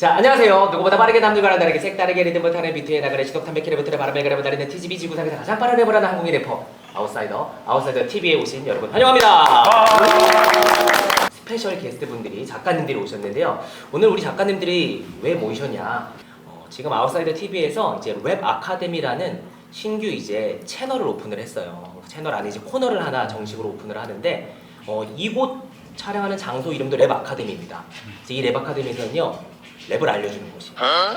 자 안녕하세요. 누구보다 빠르게 남들과는 다르게 색다르게 리듬 못하는 비트에 나가는 시독 300km의 바람에 그려고 달리는 TGB 지구상에서 가장 빠른 랩을 하는 한국인 래퍼 아웃사이더 아웃사이더 TV에 오신 여러분 환영합니다. 스페셜 게스트분들이 작가님들이 오셨는데요. 오늘 우리 작가님들이 왜 모이셨냐? 어, 지금 아웃사이더 TV에서 이제 랩 아카데미라는 신규 이제 채널을 오픈을 했어요. 채널 안에 이제 코너를 하나 정식으로 오픈을 하는데 어, 이곳 촬영하는 장소 이름도 랩 아카데미입니다. 이 랩 아카데미에서는요 랩을 알려주는 곳이에요.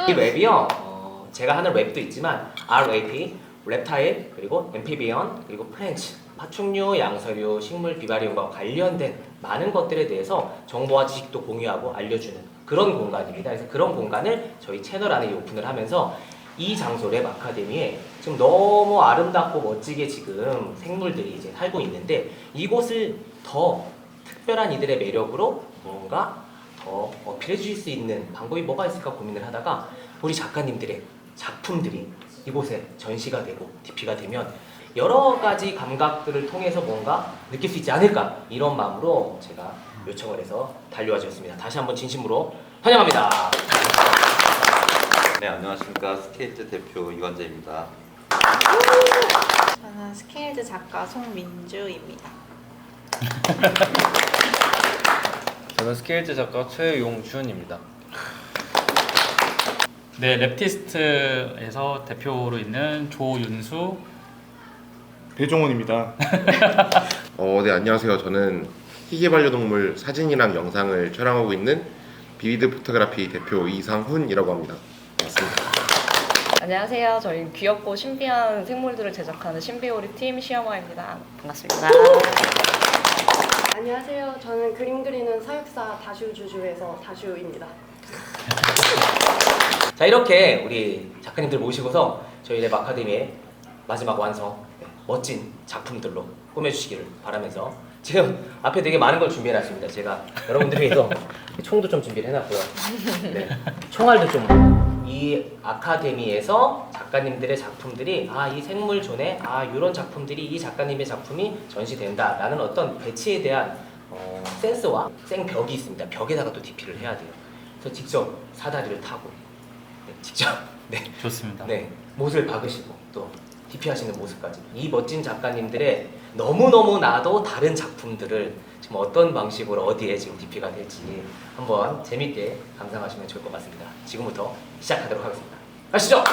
이 랩이요. 어, 제가 하는 랩도 있지만 RAP, 랩타일, 그리고 엠피비언, 그리고 프렌치, 파충류, 양서류, 식물 비바리움과 관련된 많은 것들에 대해서 정보와 지식도 공유하고 알려주는 그런 공간입니다. 그래서 그런 공간을 저희 채널 안에 오픈을 하면서 이 장소 랩 아카데미에 지금 너무 아름답고 멋지게 지금 생물들이 이제 살고 있는데 이곳을 더 특별한 이들의 매력으로 뭔가 더 어필해 주실 수 있는 방법이 뭐가 있을까 고민을 하다가 우리 작가님들의 작품들이 이곳에 전시가 되고 DP가 되면 여러 가지 감각들을 통해서 뭔가 느낄 수 있지 않을까 이런 마음으로 제가 요청을 해서 달려와 주셨습니다. 다시 한번 진심으로 환영합니다. 네 안녕하십니까 스케이트 대표 이관재입니다. 저는 스케일즈 작가 송민주입니다. 저는 스케일즈 작가 최용준입니다. 네, 랩티스트에서 대표로 있는 조윤수 배종원입니다. 어, 네, 안녕하세요. 저는 희귀 반려동물 사진이랑 영상을 촬영하고 있는 비비드 포토그래피 대표 이상훈이라고 합니다. 맞습니다. 안녕하세요. 저희 귀엽고 신비한 생물들을 제작하는 신비오리 팀 시어머입니다. 반갑습니다. 안녕하세요. 저는 그림 그리는 사육사 다슈 주주에서 다슈입니다. 자 이렇게 우리 작가님들 모시고서 저희 랩 아카데미의 마지막 완성 네, 멋진 작품들로 꾸며주시기를 바라면서 지금 앞에 되게 많은 걸 준비해놨습니다. 제가 여러분들 위해서 총도 좀 준비를 해놨고요. 네, 총알도 좀 이 아카데미에서 작가님들의 작품들이 아 이 생물존에 아 이런 작품들이 이 작가님의 작품이 전시된다라는 어떤 배치에 대한 어, 센스와 생벽이 있습니다. 벽에다가 또 DP를 해야 돼요. 그래서 직접 사다리를 타고 네, 직접 네, 좋습니다. 네 못을 박으시고 또 DP 하시는 모습까지 이 멋진 작가님들의 너무너무 나도 다른 작품들을 지금 어떤 방식으로 어디에 지금 DP가 될지 한번 재밌게 감상하시면 좋을 것 같습니다. 지금부터 시작하도록 하겠습니다. 가시죠.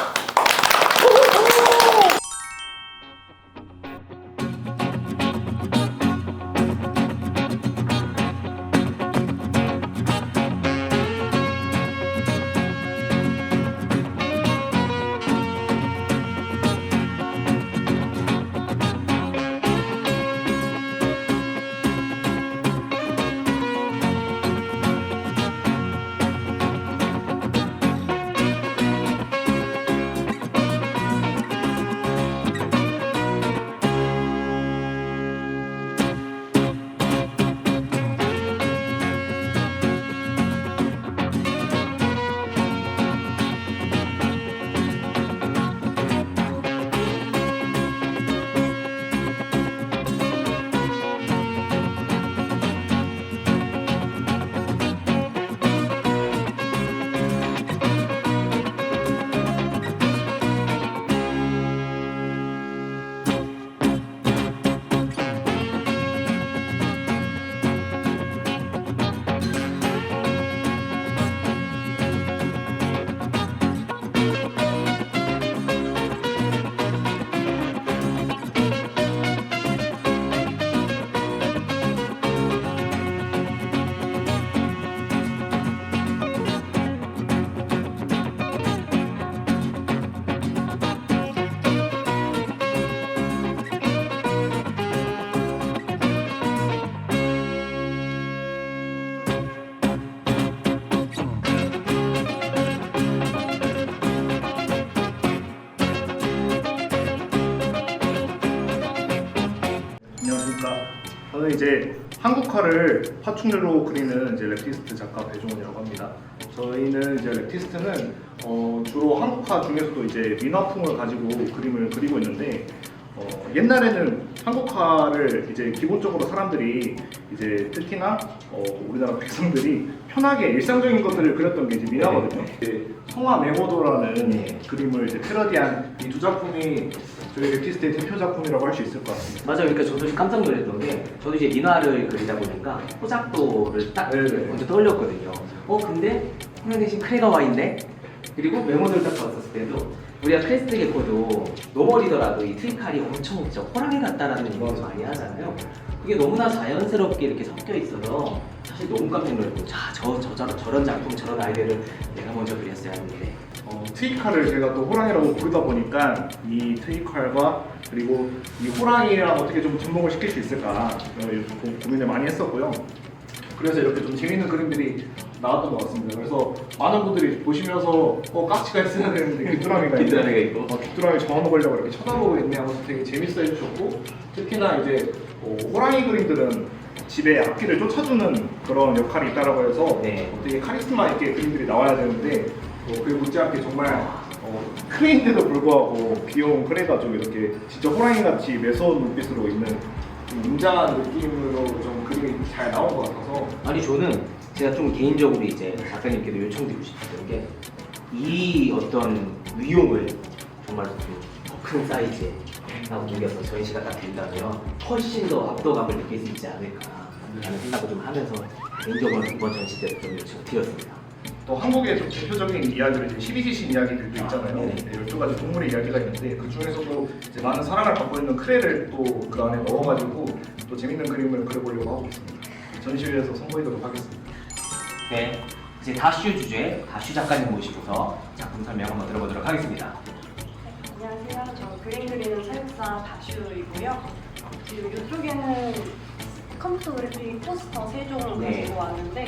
안녕하십니까. 저는 이제 한국화를 파충류로 그리는 이제 랩티스트 작가 배종원이라고 합니다. 저희는 이제 랩티스트는 어, 주로 한국화 중에서도 이제 민화풍을 가지고 그림을 그리고 있는데 어, 옛날에는 한국화를 이제 기본적으로 사람들이 이제 특히나 어, 우리나라 백성들이 편하게 일상적인 것들을 그렸던 게 이제 미나거든요. 이제 성화 메모도라는 네. 그림을 이제 패러디한 이 두 작품이 저희 렉티스트의 대표 작품이라고 할 수 있을 것 같습니다. 맞아요. 그러니까 저도 좀 깜짝 놀랐던 게 저도 이제 민화를 그리다 보니까 포작도를 딱 네네. 먼저 떠올렸거든요. 어 근데 호랑이 대신 크레가 와 있네. 그리고 메모를 딱 봤었을 때도 우리가 크레스트 게코도 노멀이더라도 이 트위칼이 엄청 진짜 호랑이 같다라는 얘기를 많이 하잖아요. 그게 너무나 자연스럽게 이렇게 섞여 있어서 사실 너무 깜짝 놀랐고 자 저 저, 저, 저런 작품 저런 아이디어를 내가 먼저 그렸어야 했는데 어, 트위칼을 제가 또 호랑이라고 부르다 보니까 이 트위칼과 그리고 이 호랑이랑 어떻게 좀 접목을 시킬 수 있을까 어, 고- 고민을 많이 했었고요. 그래서 이렇게 좀 재밌는 그림들이 나왔던 것 같습니다. 그래서 많은 분들이 보시면서 어 깍지가 있어야 되는데 귀뚜라미가 있네. 귀뚜라미가 있고. 어, 귀뚜라미 잡아먹으려고 이렇게 쳐다보고 있네 하면서 되게 재밌어 해주셨고 특히나 이제 어, 호랑이 그림들은 집에 앞길을 쫓아주는 그런 역할이 있다라고 해서 네. 어, 되게 카리스마 있게 그림들이 나와야 되는데 어, 그게 못지않게 정말 어, 크레인데도 불구하고 귀여운 크레가 좀 이렇게 진짜 호랑이 같이 매서운 눈빛으로 있는 좀 웅장한 느낌으로 좀 그림이 잘 나온 것 같아서 아니 저는 제가 좀 개인적으로 이제 작가님께도 요청드리고 싶었던 게 이 어떤 위용을 정말 좀 큰 사이즈에 옮겨서 전시가 딱 된다면 훨씬 더 압도감을 느낄 수 있지 않을까라는 생각을 좀 하면서 개인적으로 이번 전시 때좀 요청드렸습니다. 또 한국의 좀 대표적인 이야기를 이제 12지신 이야기들도 있잖아요. 네네. 네, 12가지 동물의 이야기가 있는데 그 중에서도 이제 많은 사랑을 받고 있는 크레를 또 그 안에 넣어가지고 또 재밌는 그림을 그려보려고 하고 있습니다. 전시회에서 선보이도록 하겠습니다. 네, 이제 다슈 주제 다슈 작가님 모시고서 작품 설명 한번 들어보도록 하겠습니다. 안녕하세요. 저 그림 그리는 사육사 다슈이고요. 지금 이쪽에는 컴퓨터 그래픽 포스터 세 종을 네. 가지고 왔는데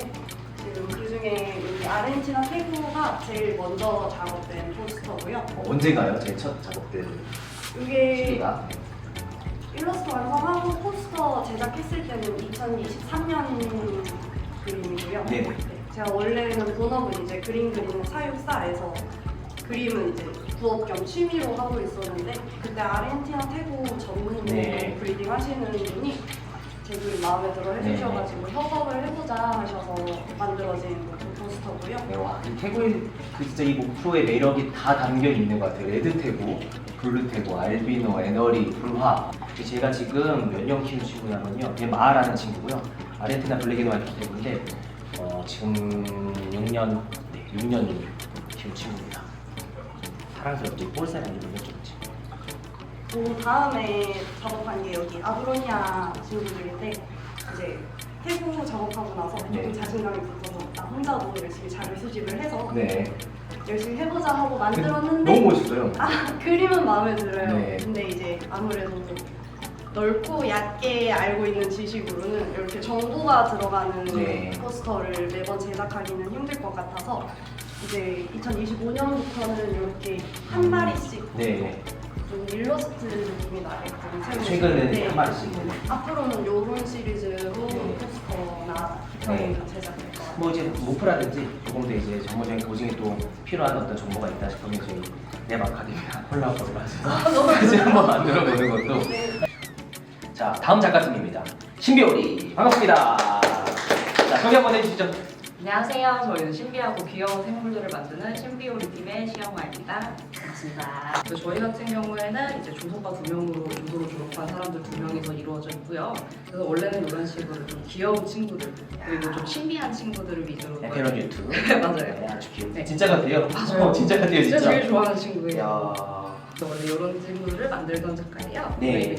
지금 그 중에 여기 아르헨티나 태국가 제일 먼저 작업된 포스터고요. 어, 언제가요? 제 첫 작업된 이게 시기가? 일러스트 완성하고 포스터 제작했을 때는 2023년 그림이고요. 네네. 제가 원래는 본업은 이제 그림 그리는 사육사에서 그림은 이제 부업 겸 취미로 하고 있었는데 그때 아르헨티나 태국 전문 네. 브리딩 하시는 분이 제 그림 마음에 들어 해주셔가지고 협업을 해보자 하셔서 만들어진 그 포스터고요. 네, 와, 이 태고의 그 진짜 이 목표의 매력이 다 담겨 있는 것 같아요. 레드 태고, 블루 태고, 알비노, 에너리, 불화. 제가 지금 몇 년 키우는 친구냐면요. 얘 마라는 친구고요. 아르헨티나 블랙앤화이트 태고인데 어, 지금 6년, 네, 6년 키운 친구입니 다. 사랑스럽지 볼살이 아니고 좀그 다음에 작업한 게 여기 아브로니아 친구들인데 이제 태국 작업하고 나서 조금 네. 자신감이 붙어서 나 혼자도 열심히 자료 수집을 해서 네. 열심히 해보자 하고 만들었는데 너무 멋있어요. 아 그림은 마음에 들어요. 네. 근데 이제 아무래도 넓고 얇게 알고 있는 지식으로는 이렇게 정보가 들어가는 네. 포스터를 매번 제작하기는 힘들 것 같아서 이제 2025년부터는 이렇게 한 마리씩 네. 좀 일러스트 느낌이 나게끔 새로 최근에는 네. 한 마리씩. 앞으로는 요런 시리즈로 네. 포스터나 네. 기타를 제작할 것 같아요. 뭐 이제 모프라든지 조금 더 이제 전문적인 고증이 또 필요한 어떤 정보가 있다 싶으면 저희 내막 아카데미아 콜라보를 하셔서 같이 한번 만들어 보는 것도 자 다음 작가팀입니다 신비오리 반갑습니다 자 소개 한번 해주시죠 안녕하세요. 저희는 신비하고 귀여운 생물들을 만드는 신비오리 팀의 시영아입니다. 반갑습니다. 저희 같은 경우에는 이제 조선과 두 명으로 조도로 졸업한 사람들 두 명이서 이루어져 있고요. 그래서 원래는 이런 식으로 좀 귀여운 친구들 그리고 좀 신비한 친구들을 위주로 에페런 유튜브 네, 맞아요. 네, 아주 귀여워 네. 진짜 같아요 맞아요. 어, 진짜 같아요 진짜 진짜 제일 좋아하는 친구예요. 야 그래서 원래 이런 친구들을 만들던 작가예요. 네.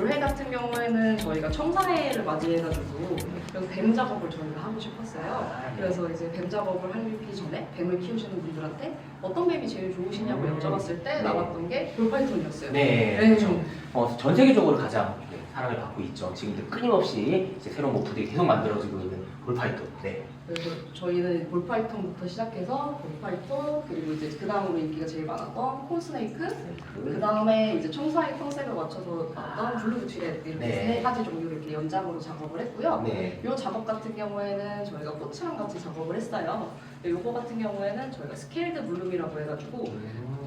올해 같은 경우에는 저희가 청사회를 맞이해가지고 그래서 뱀 작업을 저희가 하고 싶었어요. 그래서 이제 뱀 작업을 하기 전에 뱀을 키우시는 분들한테 어떤 뱀이 제일 좋으시냐고 음. 여쭤봤을 때 네. 나왔던 게 볼파이톤이었어요. 네, 네. 그렇죠. 어, 전 세계적으로 가장 네, 사랑을 받고 있죠. 지금도 끊임없이 이제 새로운 모프들이 계속 만들어지고 있는 볼파이톤. 네. 그래서 저희는 볼파이톤부터 시작해서 볼파이톤 그리고 이제 그 다음으로 인기가 제일 많았던 콘스네이크 그 다음에 이제 청사의 컨셉에 맞춰서 나왔던 블루부치렛 이렇게 네. 세 가지 종류 이렇게 연장으로 작업을 했고요. 네. 이 작업 같은 경우에는 저희가 꽃이랑 같이 작업을 했어요. 요거 같은 경우에는 저희가 스케일드 블룸이라고 해가지고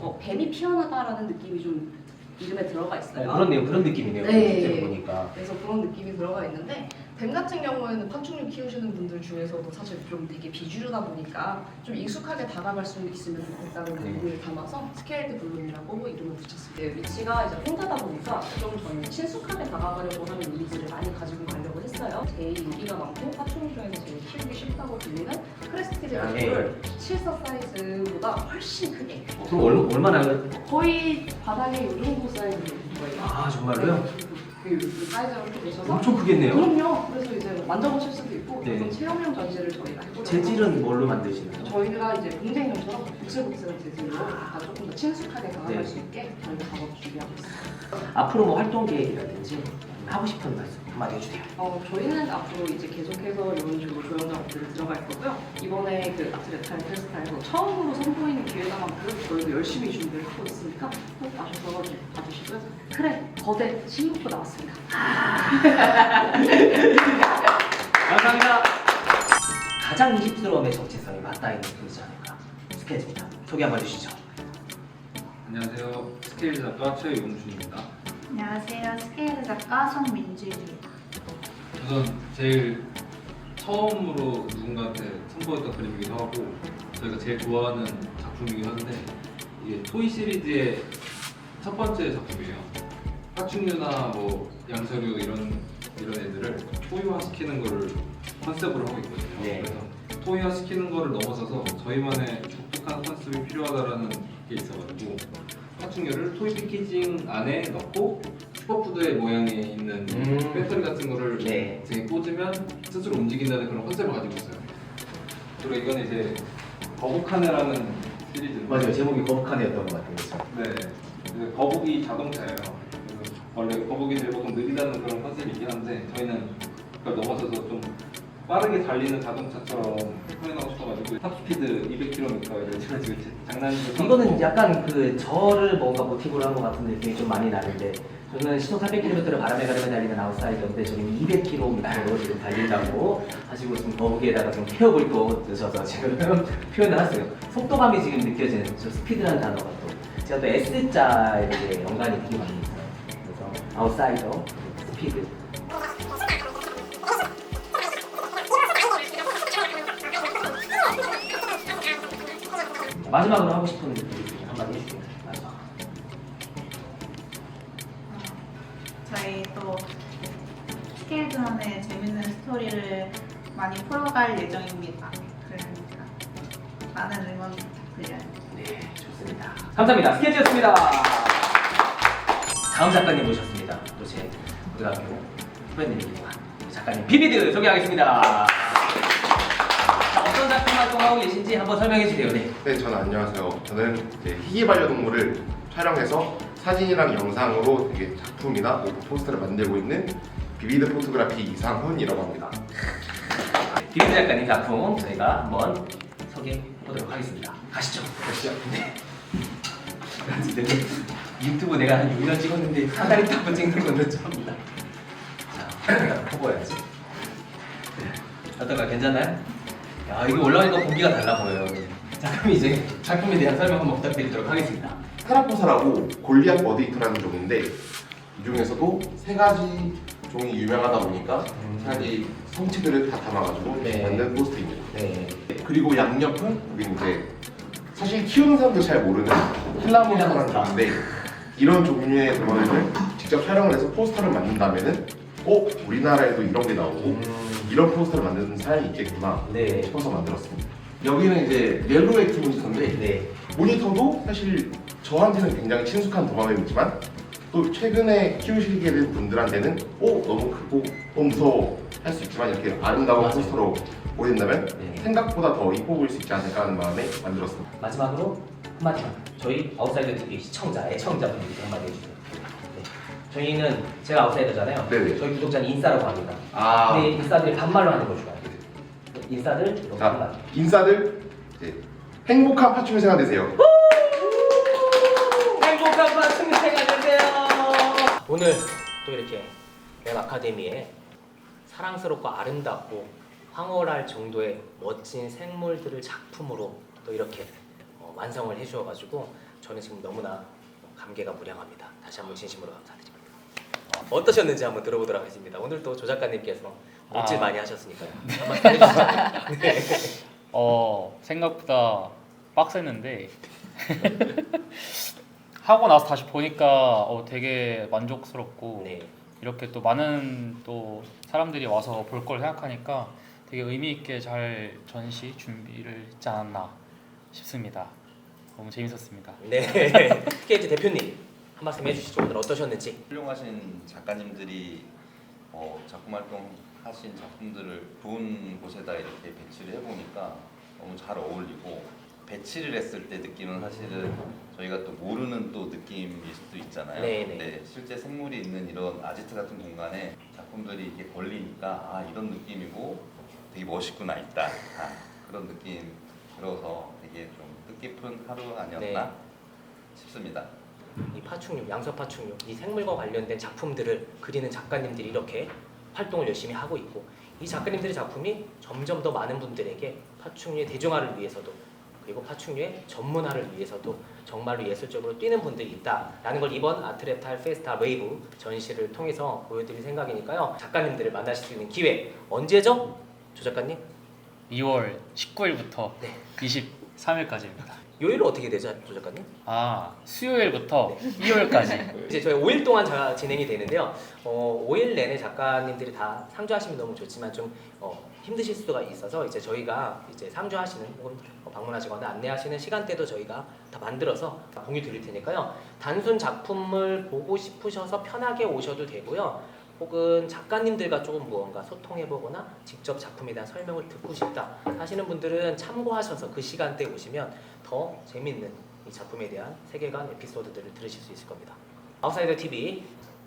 어, 뱀이 피어나다라는 느낌이 좀 이름에 들어가 있어요. 어, 그렇네요. 그런 느낌이네요. 네. 실제로 보니까. 그래서 그런 느낌이 들어가 있는데 뱀 같은 경우에는 파충류 키우시는 분들 중에서도 사실 좀 되게 비주류다 보니까 좀 익숙하게 다가갈 수 있으면 좋겠다는 네. 의미를 담아서 스케일드 블룸이라고 이름을 붙였습니다. 네, 위치가 이제 혼자다 보니까 좀 저는 친숙하게 다가가려고 하는 이미지를 많이 가지고 가려고 했어요. 제일 인기가 많고 파충류 중에서 제일 키우기 쉽다고 들리는 크레스티드 야, 개를 실사 사이즈보다 훨씬 크게 어, 그럼 얼, 얼마나 거의 바닥에 이 정도 사이즈로 있는 거예요. 아, 정말로요? 그, 그 사이즈로 이렇게 되셔서 엄청 크겠네요. 그럼요. 그래서 이제 만져보실 수도 있고 네. 그래서 체험형 전시를 저희가 해보려고 재질은 뭘로 만드시나요? 저희가 이제 공쟁형처럼 복슬복슬한 재질로 약간 조금 더 친숙하게 다가갈 네. 수 있게 저희가 작업 준비하고 있어요. 앞으로 뭐 활동 계획이라든지 하고 싶은 말씀 한마디 해주세요. 어, 저희는 앞으로 이제 계속해서 이런 식으로 조형 작업들을 들어갈 거고요. 이번에 그 아트 랩타일 페스타에서 처음으로 선보이는 기회다만큼 저희도 열심히 준비를 하고 있으니까 꼭 와셔서 좀 봐주시고요. 그래, 거대 신곡도 나왔습니다. 감사합니다. 가장 20드럼의 정체성이 맞닿아 있는 분이지 않을까 스케치입니다. 소개 한번 해주시죠. 안녕하세요. 스케일즈 작가 최용준입니다. 안녕하세요. 스케일 작가 송민주입니다. 우선 제일 처음으로 누군가한테 선보였던 그림이기도 하고 저희가 제일 좋아하는 작품이기도 한데 이게 토이 시리즈의 첫 번째 작품이에요. 파충류나 뭐 양서류 이런 이런 애들을 토이화 시키는 거를 컨셉으로 하고 있거든요. 네. 그래서 토이화 시키는 거를 넘어서서 저희만의 독특한 컨셉이 필요하다라는 게 있어가지고 파충류를 토이 패키징 안에 넣고 슈퍼푸드의 모양에 있는 음. 배터리 같은 거를 네. 등에 꽂으면 스스로 움직인다는 그런 컨셉을 가지고 있어요. 그리고 이건 이제 거북하네라는 시리즈인데 맞아요. 제목이 거북하네였던 것 같아요. 그렇죠? 네. 그래서 거북이 자동차예요. 그래서 원래 거북이들이 보통 느리다는 그런 컨셉이 있긴 한데 저희는 그걸 넘어서서 좀 빠르게 달리는 자동차처럼 표현하고 싶어가지고 탑스피드 200km를 지금 장난으로 이거는 약간 그 저를 뭔가 모티브로 한 것 같은 느낌이 좀 많이 나는데 저는 시속 400km를 바람에 가르며 달리는 아웃사이더인데 저는 200km로 지금 달린다고 하시고 지금 거북이에다가 지금 케어볼 또 넣으셔서 지금 표현을 하세요. 속도감이 지금 느껴지는 저 스피드라는 단어가 또 제가 또 S자에 연관이 되게 많이 있어요. 그래서 아웃사이더, 스피드. 마지막으로 하고 싶은 한마디 해주세요. 마지막. 저희 또 스케일드만의 재밌는 스토리를 많이 풀어갈 예정입니다. 그러니까 많은 응원 부탁드려요. 네, 좋습니다. 감사합니다. 스케치였습니다. 다음 작가님 모셨습니다. 또 제 고등학교 후배님이기도 한 작가님 비비드 소개하겠습니다. 활동하고 계신지 한번 설명해 주세요. 네. 네, 저는 안녕하세요. 저는 이제 희귀 반려동물을 촬영해서 사진이랑 영상으로 되게 작품이나 뭐 포스터를 만들고 있는 비비드 포토그래피 이상훈이라고 합니다. 비비드 작가님 작품 저희가 한번 소개해 보도록 하겠습니다. 가시죠. 가시죠. 네. 나 진짜 유튜브 내가 한 6년 찍었는데 한달 있다 한번 찍는 건데 처음이다. 자, 해봐야지. 어떤가 괜찮나요? 야 이게 올라오니까 공기가 달라 보여요. 자 그럼 이제 작품에 대한 설명 한번 부탁드리도록 하겠습니다. 테라포사라고 골리앗 머드히터라는 종인데 이 중에서도 세 가지 종이 유명하다 보니까 세 가지 성체들을 다 담아가지고 네. 만든 포스트입니다. 네. 그리고 양옆은 우리 이제 사실 키우는 사람도 잘 모르는 힐라모사. 종인데 이런 종류의 동물을 직접 촬영을 해서 포스터를 만든다면은 어 우리나라에도 이런 게 나오고 이런 포스터를 만드는 사람이 있겠구나 네. 싶어서 만들었습니다. 여기는 이제 옐로웨이트 모니터인데 네. 모니터도 사실 저한테는 굉장히 친숙한 도마뱀이지만 또 최근에 키우시게 된 분들한테는 어 너무 크고 너무 무서워 할 수 있지만 이렇게 아름다운 맞아요. 포스터로 보인다면 네. 생각보다 더 이뻐 보일 수 있지 않을까 하는 마음에 만들었습니다. 마지막으로 한마디만 저희 아웃사이더 TV 시청자, 애청자분들께 한마디 해주세요. 네. 저희는 제가 아웃사이더잖아요. 네네. 저희 구독자는 인싸라고 합니다. 아. 근데 인싸들이 반말로 하는 걸 좋아해요. 인싸들 이렇게 자 한마디. 인사들 이제 행복한 파충류 생활 되세요. 행복한 파충류 생활 되세요. 오늘 또 이렇게 랩 아카데미에 사랑스럽고 아름답고 황홀할 정도의 멋진 생물들을 작품으로 또 이렇게 어, 완성을 해주셔가지고 저는 지금 너무나 감개가 무량합니다. 다시 한번 진심으로 감사드립니다. 어, 어떠셨는지 한번 들어보도록 하겠습니다. 오늘 또 조 작가님께서 못질 아. 많이 하셨으니까요. 한번 해주시죠. 네. 어 생각보다 빡셌는데 하고 나서 다시 보니까 어, 되게 만족스럽고 네. 이렇게 또 많은 또 사람들이 와서 볼 걸 생각하니까 되게 의미 있게 잘 전시 준비를 했지 않았나 싶습니다. 너무 재밌었습니다. 네. 스케이트 대표님 한 말씀 해주시죠. 오늘 어떠셨는지. 훌륭하신 작가님들이 어, 작품 활동하신 작품들을 좋은 곳에다 이렇게 배치를 해보니까 너무 잘 어울리고 배치를 했을 때 느낌은 사실은 저희가 또 모르는 또 느낌일 수도 있잖아요. 네네. 근데 실제 생물이 있는 이런 아지트 같은 공간에 작품들이 이렇게 걸리니까 아 이런 느낌이고 되게 멋있구나 있다 아, 그런 느낌 들어서 되게 좀 뜻깊은 하루 아니었나 네. 싶습니다. 이 파충류, 양서 파충류, 이 생물과 관련된 작품들을 그리는 작가님들이 이렇게 활동을 열심히 하고 있고 이 작가님들의 작품이 점점 더 많은 분들에게 파충류의 대중화를 위해서도 그리고 파충류의 전문화를 위해서도 정말로 예술적으로 뛰는 분들이 있다라는 걸 이번 아트레탈 페스타 웨이브 전시를 통해서 보여드릴 생각이니까요 작가님들을 만나실 수 있는 기회 언제죠? 조 작가님? 2월 19일부터 네. 23일까지입니다. 요일은 어떻게 되죠, 조 작가님? 아 수요일부터 2월까지 이제 저희 5일 동안 자- 진행이 되는데요. 어, 5일 내내 작가님들이 다 상주하시면 너무 좋지만 좀 어, 힘드실 수가 있어서 이제 저희가 이제 상주하시는 혹은 어, 방문하시거나 안내하시는 시간대도 저희가 다 만들어서 다 공유 드릴 테니까요. 단순 작품을 보고 싶으셔서 편하게 오셔도 되고요. 혹은 작가님들과 조금 무언가 소통해보거나 직접 작품에 대한 설명을 듣고 싶다 하시는 분들은 참고하셔서 그 시간대에 오시면 더 재밌는 이 작품에 대한 세계관 에피소드들을 들으실 수 있을 겁니다. 아웃사이더 TV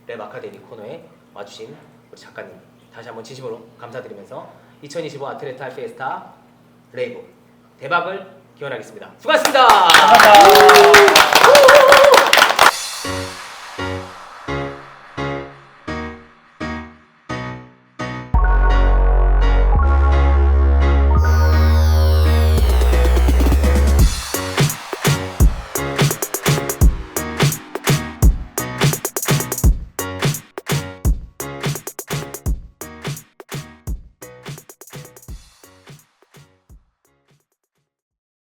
랩 아카데미 코너에 와주신 우리 작가님 다시 한번 진심으로 감사드리면서 2025 아트레탈 페스타 레이브 대박을 기원하겠습니다. 수고하셨습니다. 감사합니다.